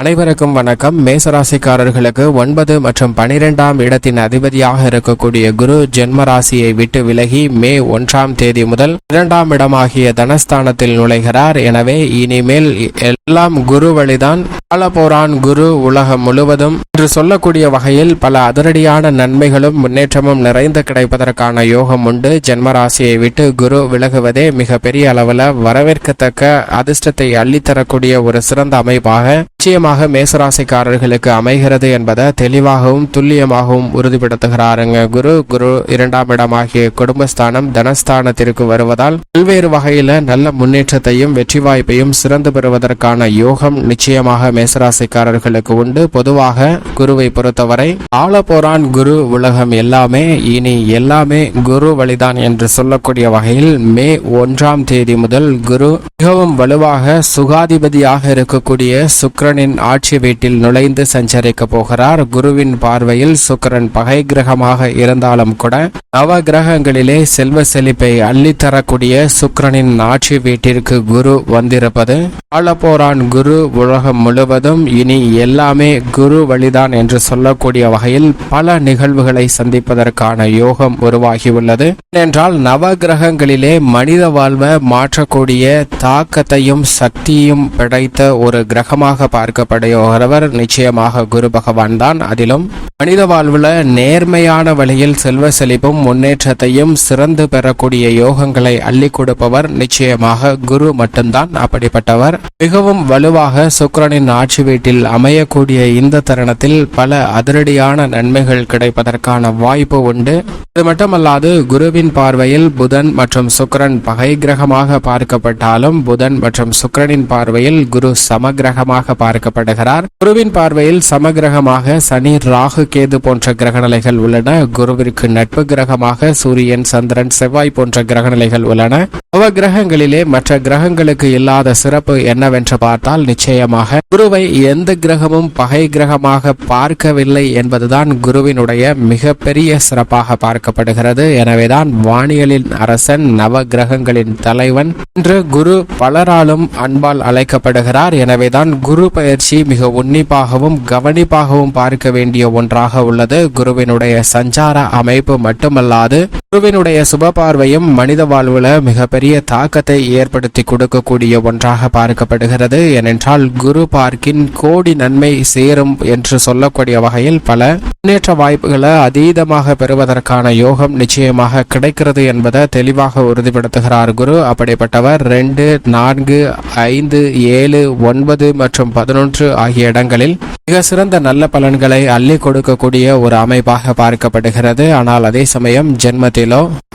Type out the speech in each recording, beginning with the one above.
அனைவருக்கும் வணக்கம். மேசராசிக்காரர்களுக்கு ஒன்பது மற்றும் பனிரெண்டாம் இடத்தின் அதிபதியாக இருக்கக்கூடிய குரு ஜென்மராசியை விட்டு விலகி மே ஒன்றாம் தேதி முதல் இரண்டாம் இடமாகிய தனஸ்தானத்தில் நுழைகிறார். எனவே இனிமேல் எல்லாம் குரு வழிதான். காலபோரான் குரு உலகம் முழுவதும் என்று சொல்லக்கூடிய வகையில் பல அதிரடியான நன்மைகளும் முன்னேற்றமும் நிறைந்து கிடைப்பதற்கான யோகம் உண்டு. ஜென்மராசியை விட்டு குரு விலகுவதே மிக பெரிய அளவில் வரவேற்கத்தக்க அதிர்ஷ்டத்தை அள்ளித்தரக்கூடிய ஒரு சிறந்த அமைப்பாக நிச்சயமாக மேசராசிக்காரர்களுக்கு அமைகிறது என்பதை தெளிவாகவும் துல்லியமாகவும் உறுதிப்படுத்துகிறாருங்க. குரு குரு இரண்டாம் இடமாகிய குடும்பஸ்தானம் தனஸ்தானத்திற்கு வருவதால் பல்வேறு வகையில நல்ல முன்னேற்றத்தையும் வெற்றி வாய்ப்பையும் சிறந்து பெறுவதற்கான யோகம் நிச்சயமாக மேசராசிக்காரர்களுக்கு உண்டு. பொதுவாக குருவை பொறுத்தவரை ஆளப்போரான் குரு உலகம் எல்லாமே இனி எல்லாமே குரு வழிதான் என்று சொல்லக்கூடிய வகையில் மே ஒன்றாம் தேதி முதல் குரு மிகவும் வலுவாக சுகாதிபதியாக இருக்கக்கூடிய சுக்கிரனின் ஆட்சி வீட்டில் நுழைந்து சஞ்சரிக்க போகிறார். குருவின் பார்வையில் சுக்கரன் பகை கிரகமாக இருந்தாலும் கூட நவ கிரகங்களிலே செல்வ செழிப்பை அள்ளித்தரக்கூடிய சுக்கரனின் ஆட்சி வீட்டிற்கு குரு வந்திருப்பது ஆளப்போரான் குரு உலகம் முழுவதும் இனி எல்லாமே குரு வழிதான் என்று சொல்லக்கூடிய வகையில் பல நிகழ்வுகளை சந்திப்பதற்கான யோகம் உருவாகியுள்ளது. ஏனென்றால் நவ கிரகங்களிலே மனித வாழ்வை மாற்றக்கூடிய தாக்கத்தையும் சக்தியும் படைத்த ஒரு கிரகமாக பார்க்கப்படுகிறவர் நிச்சயமாக குரு பகவான் தான். அதிலும் மனித வாழ்வுல நேர்மையான வழியில் செல்வ செழிப்பும் முன்னேற்றத்தையும் சிறந்து பெறக்கூடிய யோகங்களை அள்ளி கொடுப்பவர் நிச்சயமாக குரு மட்டும்தான். அப்படிப்பட்டவர் மிகவும் வலுவாக சுக்கரனின் ஆட்சி வீட்டில் அமையக்கூடிய இந்த தருணத்தில் பல அதிரடியான நன்மைகள் கிடைப்பதற்கான வாய்ப்பு உண்டு. இது மட்டுமல்லாது குருவின் பார்வையில் புதன் மற்றும் சுக்கரன் பகை கிரகமாக பார்க்கப்பட்டாலும் புதன் மற்றும் சுக்கரனின் பார்வையில் குரு சமகிரகமாக பார்க்க பார்க்கப்படுகிறார் குருவின் பார்வையில் சமகிரகமாக சனி ராகு கேது போன்ற கிரகநிலைகள் உள்ளன. குருவிற்கு நட்பு கிரகமாக சூரியன் சந்திரன் செவ்வாய் போன்ற கிரகநிலைகள் உள்ளன. அவ கிரகங்களிலே மற்ற கிரகங்களுக்கு இல்லாத சிறப்பு என்னவென்று பார்த்தால் நிச்சயமாக குருவை எந்த கிரகமும் பகை கிரகமாக பார்க்கவில்லை என்பதுதான் குருவினுடைய மிகப்பெரிய சிறப்பாக பார்க்கப்படுகிறது. எனவேதான் வானியலின் அரசன் நவ கிரகங்களின் தலைவன் என்று குரு பலராலும் அன்பால் அழைக்கப்படுகிறார். எனவேதான் குரு பயிற்சி மிக உன்னிப்பாகவும் கவனிப்பாகவும் பார்க்க வேண்டிய ஒன்றாக உள்ளது. குருவினுடைய சஞ்சார அமைப்பு மட்டுமல்லாது குருவினுடைய சுப பார்வையும் மனித வாழ்வுல மிகப்பெரிய தாக்கத்தை ஏற்படுத்தி கொடுக்கக்கூடிய ஒன்றாக பார்க்கப்படுகிறது. ஏனென்றால் குரு பார்க்கின் கோடி நன்மை சேரும் என்று சொல்லக்கூடிய வகையில் பல முன்னேற்ற வாய்ப்புகளை அதீதமாக பெறுவதற்கான யோகம் நிச்சயமாக கிடைக்கிறது என்பதை தெளிவாக உறுதிப்படுத்துகிறார் குரு. அப்படிப்பட்டவர் ரெண்டு நான்கு ஐந்து ஏழு ஒன்பது மற்றும் பதினொன்று ஆகிய இடங்களில் மிக சிறந்த நல்ல பலன்களை அள்ளி கொடுக்கக்கூடிய ஒரு அமைப்பாக பார்க்கப்படுகிறது. ஆனால் அதே சமயம் ஜென்மத்தில்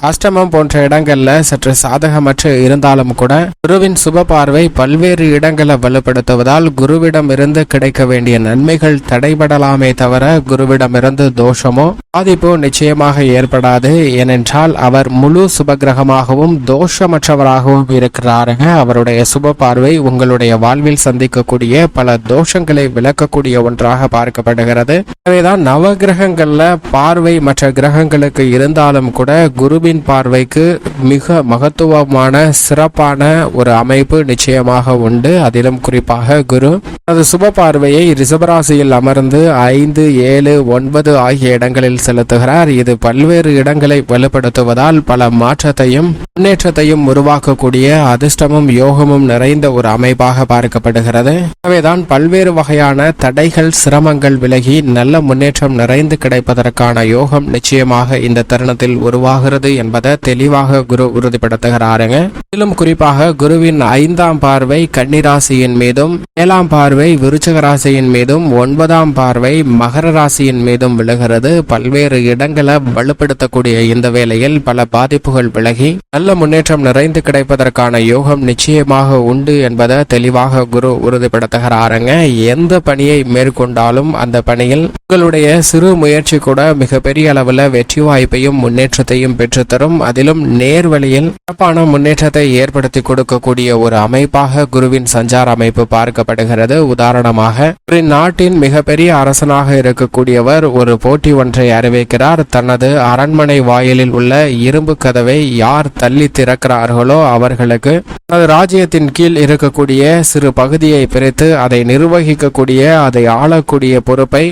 அஷ்டமம் போன்ற இடங்கள்ல சற்று சாதகமற்று இருந்தாலும் கூட குருவின் சுப பார்வை பல்வேறு இடங்களை வலுப்படுத்துவதால் குருவிடம் இருந்து கிடைக்க வேண்டிய நன்மைகள் தடைபடலாமே தவிர குருவிடமிருந்து தோஷமோ பாதிப்போ நிச்சயமாக ஏற்படாது. ஏனென்றால் அவர் முழு சுபகிரகமாகவும் தோஷமற்றவராகவும் இருக்கிறாருங்க. அவருடைய சுப பார்வை உங்களுடைய வாழ்வில் சந்திக்கக்கூடிய பல தோஷங்களை விளக்கக்கூடிய ஒன்றாக பார்க்கப்படுகிறது. எனவேதான் நவ கிரகங்கள்ல பார்வை மற்ற கிரகங்களுக்கு இருந்தாலும் கூட குருவின் பார்வைக்கு மிக மகத்துவமான சிறப்பான ஒரு அமைப்பு நிச்சயமாக உண்டு. அதிலும் குறிப்பாக குரு தனது சுப பார்வையை ரிஷபராசியில் அமர்ந்து ஐந்து ஏழு ஒன்பது ஆகிய இடங்களில் செலுத்துகிறார். இது பல்வேறு இடங்களை வலுப்படுத்துவதால் பல மாற்றத்தையும் முன்னேற்றத்தையும் உருவாக்கக்கூடிய அதிர்ஷ்டமும் யோகமும் நிறைந்த ஒரு அமைப்பாக பார்க்கப்படுகிறது. எனவேதான் பல்வேறு வகையான தடைகள் சிரமங்கள் விலகி நல்ல முன்னேற்றம் நிறைந்து கிடைப்பதற்கான யோகம் நிச்சயமாக இந்த தருணத்தில் உருவாகிறது என்பதை தெளிவாக குரு உறுதிப்படுத்துகிறாருங்க. மேலும் குறிப்பாக குருவின் ஐந்தாம் பார்வை கன்னிராசியின் மீதும் ஏழாம் பார்வை விருச்சக ராசியின் மீதும் ஒன்பதாம் பார்வை மகர ராசியின் மீதும் விழுகிறது. பல்வேறு இடங்களை வலுப்படுத்தக்கூடிய இந்த வேளையில் பல பாதிப்புகள் விலகி நல்ல முன்னேற்றம் நிறைந்து கிடைப்பதற்கான யோகம் நிச்சயமாக உண்டு என்பதை தெளிவாக குரு உறுதிப்படுத்துகிறாருங்க. எந்த பணியை மேற்கொண்டாலும் அந்த பணியில் உங்களுடைய சிறு முயற்சி கூட மிகப்பெரிய அளவில் வெற்றி வாய்ப்பையும் முன்னேற்றத்தை முன்னேற்றத்தையும் பெற்றுத்தரும். அதிலும் நேர்வழியில் சிறப்பான முன்னேற்றத்தை ஏற்படுத்தி கொடுக்கக்கூடிய ஒரு அமைப்பாக குருவின் சஞ்சார அமைப்பு பார்க்கப்படுகிறது. உதாரணமாக ஒரு நாட்டின் மிகப்பெரிய அரசனாக இருக்கக்கூடியவர் ஒரு போட்டி ஒன்றை அறிவிக்கிறார். தனது அரண்மனை வாயிலில் உள்ள இரும்பு கதவை யார் தள்ளி திறக்கிறார்களோ அவர்களுக்கு தனது ராஜ்யத்தின் கீழ் இருக்கக்கூடிய சிறு பகுதியை பிரித்து அதை நிர்வகிக்கக்கூடிய அதை ஆளக்கூடிய பொறுப்பை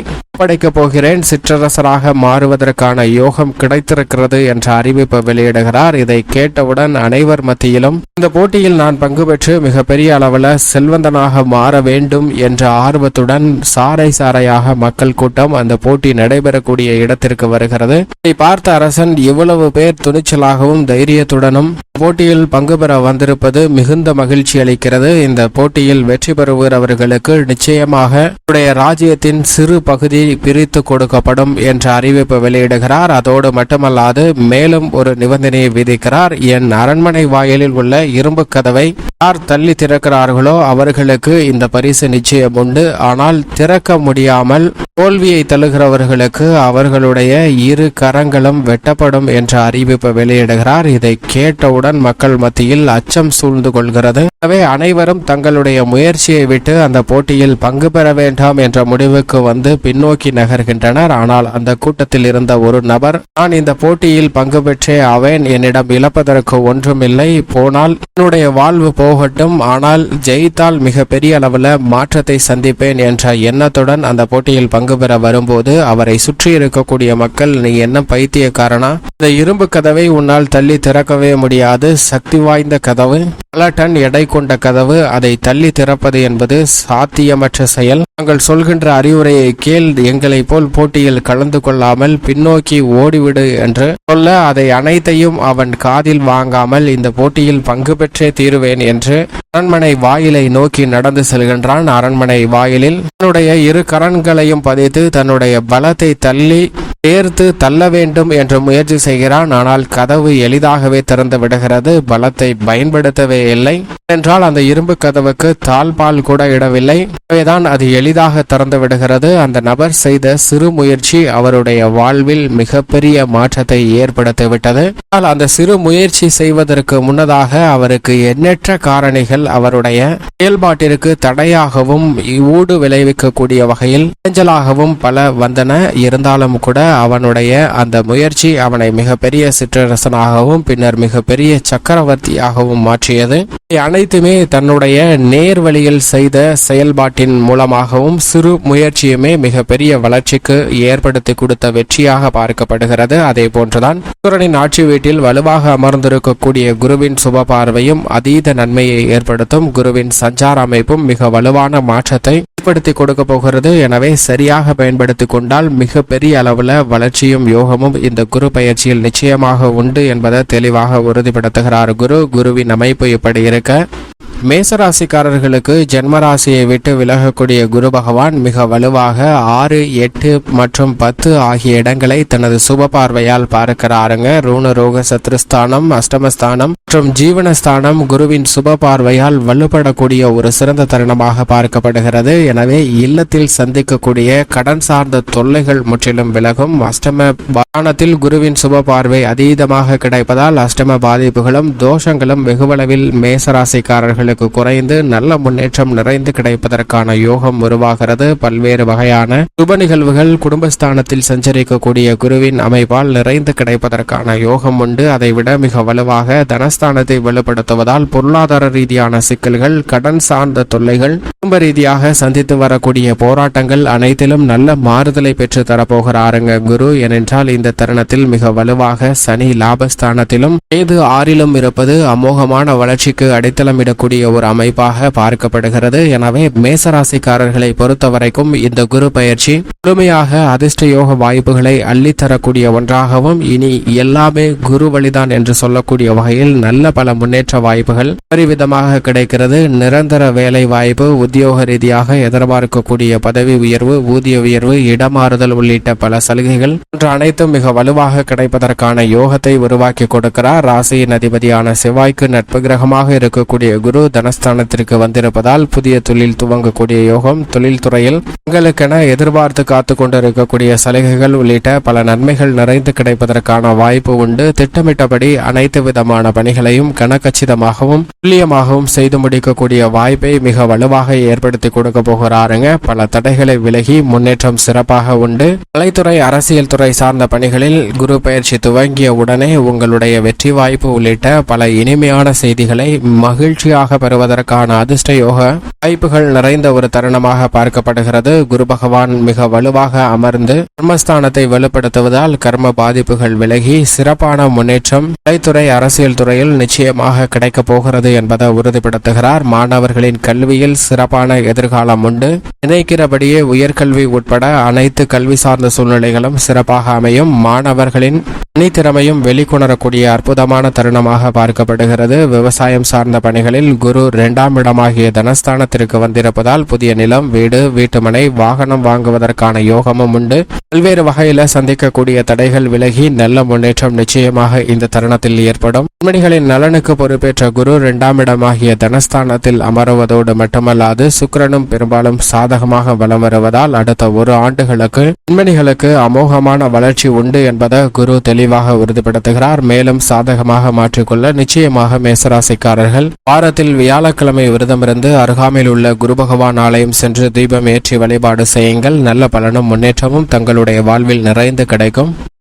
ஒப்படைக்கப் போகிறேன். சிற்றரசராக மாறுவதற்கான யோகம் கிடைத்திருக்கிறது என்ற அறிவிப்பு வெளியிடுகிறார். இதை கேட்டவுடன் அனைவர் மத்தியிலும் இந்த போட்டியில் நான் பங்கு பெற்று மிகப்பெரிய அளவில் செல்வந்தனாக மாற வேண்டும் என்ற ஆர்வத்துடன் சாறை சாறையாக மக்கள் கூட்டம் அந்த போட்டி நடைபெறக்கூடிய இடத்திற்கு வருகிறது. இதை பார்த்த அரசன் இவ்வளவு பேர் துணிச்சலாகவும் தைரியத்துடனும் போட்டியில் பங்கு பெற வந்திருப்பது மிகுந்த மகிழ்ச்சி அளிக்கிறது. இந்த போட்டியில் வெற்றி பெறுகிறவர்களுக்கு நிச்சயமாக உடைய ராஜ்யத்தின் சிறு பகுதி பிரித்து கொடுக்கப்படும் என்ற அறிவிப்பு வெளியிடுகிறார். அதோடு மட்டுமல்லாது மேலும் ஒரு நிபந்தனையை விதிக்கிறார். என் அரண்மனை வாயிலில் உள்ள இரும்பு கதவை யார் தள்ளி திறக்கிறார்களோ அவர்களுக்கு இந்த பரிசு நிச்சயம் உண்டு. ஆனால் திறக்க முடியாமல் தோல்வியை தழுகிறவர்களுக்கு அவர்களுடைய இரு கரங்களும் வெட்டப்படும் என்ற அறிவிப்பு வெளியிடுகிறார். இதை கேட்டவுடன் மக்கள் மத்தியில் அச்சம் சூழ்ந்து கொள்கிறது. எனவே அனைவரும் தங்களுடைய முயற்சியை விட்டு அந்த போட்டியில் பங்கு பெற வேண்டாம் என்ற முடிவுக்கு வந்து பின்னோக்கி நகர்கின்றனர். ஆனால் அந்த கூட்டத்தில் இருந்த ஒரு நபர் நான் இந்த போட்டியில் பங்கு பெற்றே அவன் என்னிடம் இழப்பதற்கு ஒன்றுமில்லை. போனால் என்னுடைய வாழ்வு போகட்டும். ஆனால் ஜெயித்தால் மிக பெரிய அளவில் மாற்றத்தை சந்திப்பேன் என்ற எண்ணத்துடன் அந்த போட்டியில் பங்கு பெற வரும்போது அவரை சுற்றி இருக்கக்கூடிய மக்கள் நீ என்ன பைத்தியக்காரனா? இந்த இரும்பு கதவை உன்னால் தள்ளி திறக்கவே முடியாது. சக்தி வாய்ந்த கதவு பல டன் எடை கொண்ட கதவு. அதை தள்ளி திறப்பது என்பது சாத்தியமற்ற செயல். நாங்கள் சொல்கின்ற அறிவுரையை கேள். எங்களைப் போல் போட்டியில் கலந்து கொள்ளாமல் பின்னோக்கி ஓடிவிடு என்று சொல்ல அதை அனைத்தையும் அவன் காதில் வாங்காமல் இந்த போட்டியில் பங்கு பெற்றே தீருவேன் என்று அரண்மனை வாயிலை நோக்கி நடந்து செல்கின்றான். அரண்மனை வாயிலில் தன்னுடைய இரு கரன்களையும் பதித்து தன்னுடைய பலத்தை தள்ளி சேர்த்து தள்ள வேண்டும் என்று முயற்சி செய்கிறான். ஆனால் கதவு எளிதாகவே திறந்து விடுகிறது. பலத்தை பயன்படுத்தவே இல்லை. என்றால் அந்த இரும்பு கதவுக்கு தாழ்பால் கூட இடவில்லை. எனவேதான் அது எளிதாக திறந்து விடுகிறது. அந்த நபர் செய்த சிறு முயற்சி அவருடைய வாழ்வில் மிகப்பெரிய மாற்றத்தை ஏற்படுத்திவிட்டது. ஆனால் அந்த சிறு முயற்சி செய்வதற்கு முன்னதாக அவருக்கு எண்ணற்ற காரணிகள் அவருடைய செயல்பாட்டிற்கு தடையாகவும் ஊடு விளைவிக்கக்கூடிய வகையில் இடைஞ்சலாகவும் பல வந்தன. இருந்தாலும் கூட அவனுடைய அந்த முயற்சி அவனை மிகப்பெரிய சிற்றரசனாகவும் பின்னர் மிகப்பெரிய சக்கரவர்த்தியாகவும் மாற்றியது. அனைத்துமே தன்னுடைய நேர் வழியில் செய்த செயல்பாட்டின் மூலமாகவும் சிறு முயற்சியுமே மிகப்பெரிய வளர்ச்சிக்கு ஏற்படுத்தி கொடுத்த வெற்றியாக பார்க்கப்படுகிறது. அதே போன்றுதான் சுக்கரனின் ஆட்சி வீட்டில் வலுவாக அமர்ந்திருக்கக்கூடிய குருவின் சுப பார்வையும் அதீத நன்மையை ஏற்படுத்தும் குருவின் சஞ்சார அமைப்பும் மிக வலுவான மாற்றத்தை ஏற்படுத்தி கொடுக்க போகிறது. எனவே சரியாக பயன்படுத்தி கொண்டால் மிக பெரிய அளவுல வளர்ச்சியும் யோகமும் இந்த குரு பயிற்சியில் நிச்சயமாக உண்டு என்பதை தெளிவாக உறுதிப்படுத்துகிறார் குரு. குருவின் அமைப்பு இப்படி இருக்க மேசராசிக்காரர்களுக்கு ஜென்மராசியை விட்டு விலகக்கூடிய குரு பகவான் மிக வலுவாக ஆறு எட்டு மற்றும் பத்து ஆகிய இடங்களை தனது சுப பார்வையால் பார்க்கிறாருங்க. ரூண ரோக சத்ருஸ்தானம் அஷ்டமஸ்தானம் மற்றும் ஜீவனஸ்தானம் குருவின் சுப பார்வையால் வலுப்படக்கூடிய ஒரு சிறந்த தருணமாக பார்க்கப்படுகிறது. எனவே இல்லத்தில் சந்திக்கக்கூடிய கடன் சார்ந்த தொல்லைகள் முற்றிலும் விலகும். அஷ்டம வானத்தில் குருவின் சுப பார்வை அதீதமாக கிடைப்பதால் அஷ்டம பாதிப்புகளும் தோஷங்களும் வெகுவளவில் மேசராசிக்காரர்களுக்கு குறைந்து நல்ல முன்னேற்றம் நிறைந்து கிடைப்பதற்கான யோகம் உருவாகிறது. பல்வேறு வகையான சுப நிகழ்வுகள் குடும்பஸ்தானத்தில் சஞ்சரிக்கக்கூடிய குருவின் அமைப்பால் நிறைந்து கிடைப்பதற்கான யோகம் உண்டு. அதைவிட மிக வலுவாக தனஸ்தானத்தை வலுப்படுத்துவதால் பொருளாதார ரீதியான சிக்கல்கள் கடன் சார்ந்த தொல்லைகள் குடும்ப ரீதியாக சந்தித்து வரக்கூடிய போராட்டங்கள் அனைத்திலும் நல்ல மாறுதலை பெற்று தரப்போகிறாருங்க குரு. ஏனென்றால் இந்த தருணத்தில் மிக வலுவாக சனி லாபஸ்தானத்திலும் ஏது ஆறிலும் இருப்பது அமோகமான வளர்ச்சிக்கு அடித்தளமிடக்கூடிய கூடிய ஒரு அமைப்பாக பார்க்கப்படுகிறது. எனவே மேசராசிக்காரர்களை பொறுத்தவரைக்கும் இந்த குரு பயிற்சி முழுமையாக அதிர்ஷ்ட யோக வாய்ப்புகளை அள்ளித்தரக்கூடிய ஒன்றாகவும் இனி எல்லாமே குரு வழிதான் என்று சொல்லக்கூடிய வகையில் நல்ல பல முன்னேற்ற வாய்ப்புகள் பரிவிதமாக கிடைக்கிறது. நிரந்தர வேலை வாய்ப்பு உத்தியோக ரீதியாக எதிர்பார்க்கக்கூடிய பதவி உயர்வு ஊதிய உயர்வு இடமாறுதல் உள்ளிட்ட பல சலுகைகள் போன்ற அனைத்தும் மிக வலுவாக கிடைப்பதற்கான யோகத்தை உருவாக்கி கொடுக்கிறார். ராசியின் அதிபதியான செவ்வாய்க்கு நட்பு கிரகமாக இருக்கக்கூடிய குரு தனஸ்தானத்திற்கு வந்திருப்பதால் புதிய தொழில் துவங்கக்கூடிய யோகம் தொழில் துறையில் உங்களுக்கென எதிர்பார்த்து காத்து கொண்டிருக்கக்கூடிய சலுகைகள் உள்ளிட்ட பல நன்மைகள் நிறைந்து கிடைப்பதற்கான வாய்ப்பு உண்டு. திட்டமிட்டபடி அனைத்து விதமான பணிகளையும் கனக்கச்சிதமாகவும் துல்லியமாகவும் செய்து முடிக்கக்கூடிய வாய்ப்பை மிக வலுவாக ஏற்படுத்தி கொடுக்க போகிறாருங்க. பல தடைகளை விலகி முன்னேற்றம் சிறப்பாக உண்டு. கலைத்துறை அரசியல் துறை சார்ந்த பணிகளில் குரு பயிற்சி துவங்கிய உடனே உங்களுடைய வெற்றி வாய்ப்பு உள்ளிட்ட பல இனிமையான செய்திகளை மகிழ்ச்சியாக பெறுவதற்கான அதிர்ஷ்ட யோக வாய்ப்புகள் நிறைந்த ஒரு தருணமாக பார்க்கப்படுகிறது. குரு பகவான் மிக வலுவாக அமர்ந்து கர்மஸ்தானத்தை வலுப்படுத்துவதால் கர்ம பாதிப்புகள் விலகி சிறப்பான முன்னேற்றம் கலைத்துறை அரசியல் துறையில் நிச்சயமாக கிடைக்கப் போகிறது என்பதை உறுதிப்படுத்துகிறார். மாணவர்களின் கல்வியில் சிறப்பான எதிர்காலம் உண்டு. நினைக்கிறபடியே உயர்கல்வி உட்பட அனைத்து கல்வி சார்ந்த சூழ்நிலைகளும் சிறப்பாக அமையும். மாணவர்களின் தனித்திறமையும் வெளிக்கொணரக்கூடிய அற்புதமான தருணமாக பார்க்கப்படுகிறது. விவசாயம் சார்ந்த பணிகளில் குரு இரண்டாம் இடமாகிய தனஸ்தானத்திற்கு வந்திருப்பதால் புதிய நிலம் வீடு வீட்டுமனை வாகனம் வாங்குவதற்கான யோகமும் உண்டு. பல்வேறு வகையில சந்திக்கக்கூடிய தடைகள் விலகி நல்ல முன்னேற்றம் நிச்சயமாக இந்த தருணத்தில் ஏற்படும். பெண்மணிகளின் நலனுக்கு பொறுப்பேற்ற குரு இரண்டாம் இடமாகிய தனஸ்தானத்தில் அமருவதோடு மட்டுமல்லாது சுக்கிரனும் பெரும்பாலும் சாதகமாக வலம் வருவதால் அடுத்த ஒரு ஆண்டுகளுக்கு பெண்மணிகளுக்கு அமோகமான வளர்ச்சி உண்டு என்பதை குரு தெளிவாக உறுதிப்படுத்துகிறார். மேலும் சாதகமாக மாற்றிக்கொள்ள நிச்சயமாக மேசராசிக்காரர்கள் வாரத்தில் வியாழக்கிழமை விரதமிருந்து அருகாமையில் உள்ள குரு பகவான் ஆலயம் சென்று தீபம் ஏற்றி வழிபாடு செய்யுங்கள். நல்ல பலனும் முன்னேற்றமும் தங்களுடைய வாழ்வில் நிறைந்து கிடைக்கும்.